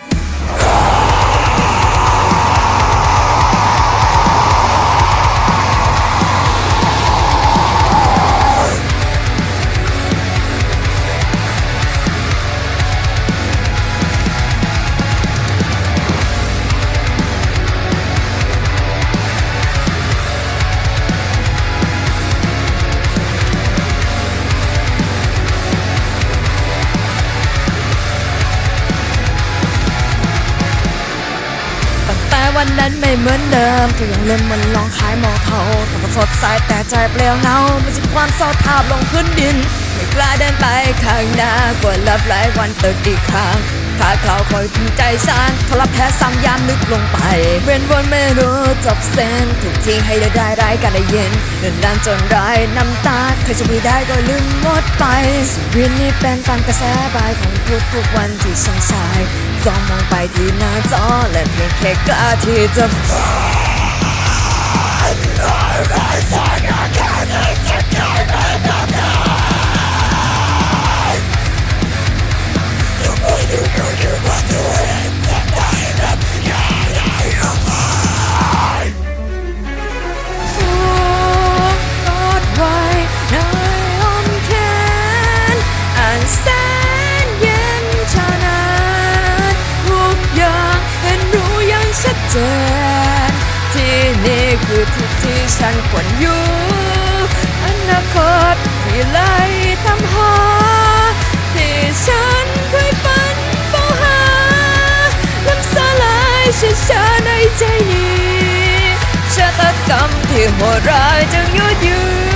Yeah. ันนั้นไม่เหมือนเดิมก็ยังเล่นมันลองขายหมอเทาแต่ก็สดใสแต่ใจเปลี่ยวเงาไม่ใช่ความเศร้าทาบลงพื้นดิน ไม่กล้าเดินไปข้างหน้ากลัวลับหลายวันตึกอีกครั้ง ถ้าเขาคอยถึงใจฉันทรแพ้ซ้ำยามลึกลงไปเวียนวนไม่รู้จบเส้นถูกทิ้งให้ได้ได้ร้ายกันได้เย็นเดินดันจนร้ายน้ำตาเคยจะมีได้ก็ลืมหมดไปชีวิตนี้เป็นตามกระแสบายของทุกทุกๆวันที่สงสัยจ้องมองไปที่หน้าจอและเพียงแค่กล้าที่จะโเจนที่นี่คือที่ที่ฉันควรอยู่อนาคตที่ไล่ตามหาที่ฉันเคยฝันเฝ้าหาน้ำสลายช้าๆในใจนี้ชะตากรรมที่โหดร้ายจึงยืดยื้อ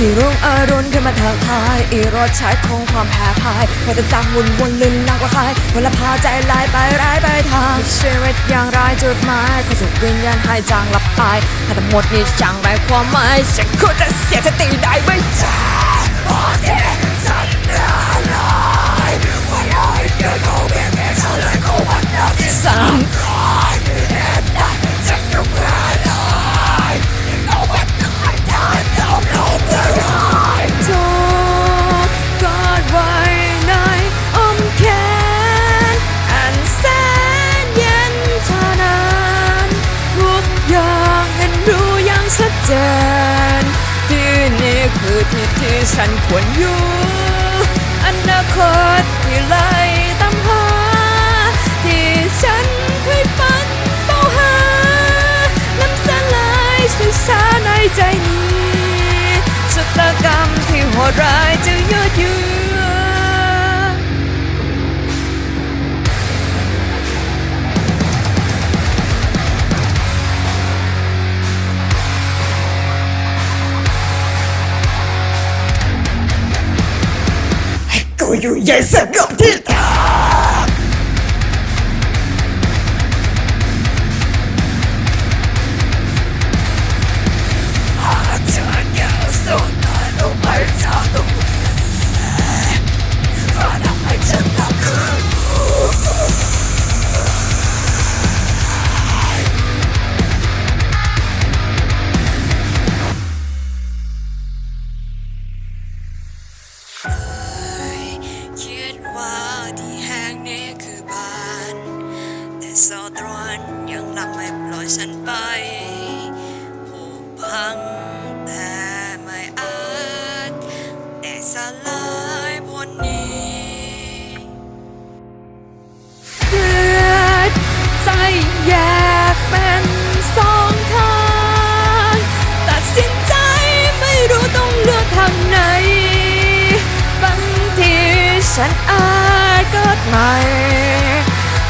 อีรุ่งอรุณขึ้นมาทักทายอีรสชาติของความแพ้พ่ายพอจะจำวนวนลืมนางกว่าใครวันละพาใจลายไปร้ายไปทางชีวิตอย่างไรจุดหมายขอสุขวิญญาณหายจางหลับตายถ้าทั้งหมดนี้ช่างไรความหมายฉันควรจะเสียสติได้ไหมจ๊ะส คือที่ที่ฉันควรอยู่ อนาคตที่ไล่ตามหา ที่ฉันเคยฝันเฝ้าหาน้ำสลายช้าในใจนี้ชะตากรรมที่โหดร้าย กูอยู่เย็ ฉันไปผุพังแต่ไม่อาจแต่สลายพนนี้เกิดใจแยกเป็นสองทางตัดสินใจไม่รู้ต้องเลือกทางไหน บางทีฉันอาจเกิดใหม่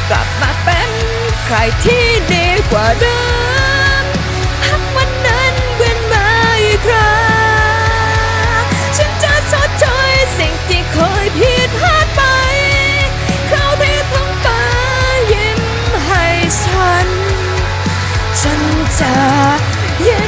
กลับมาเป็นใครที่ดี กว่าเดิมหากวันนั้นเวียนมาอีกครั้งฉันจะชดเชยสิ่งที่เคยผิดพลาดไปคราวที่ท้องฟ้ายิ้มให้ฉัน ฉันจะยิ้ม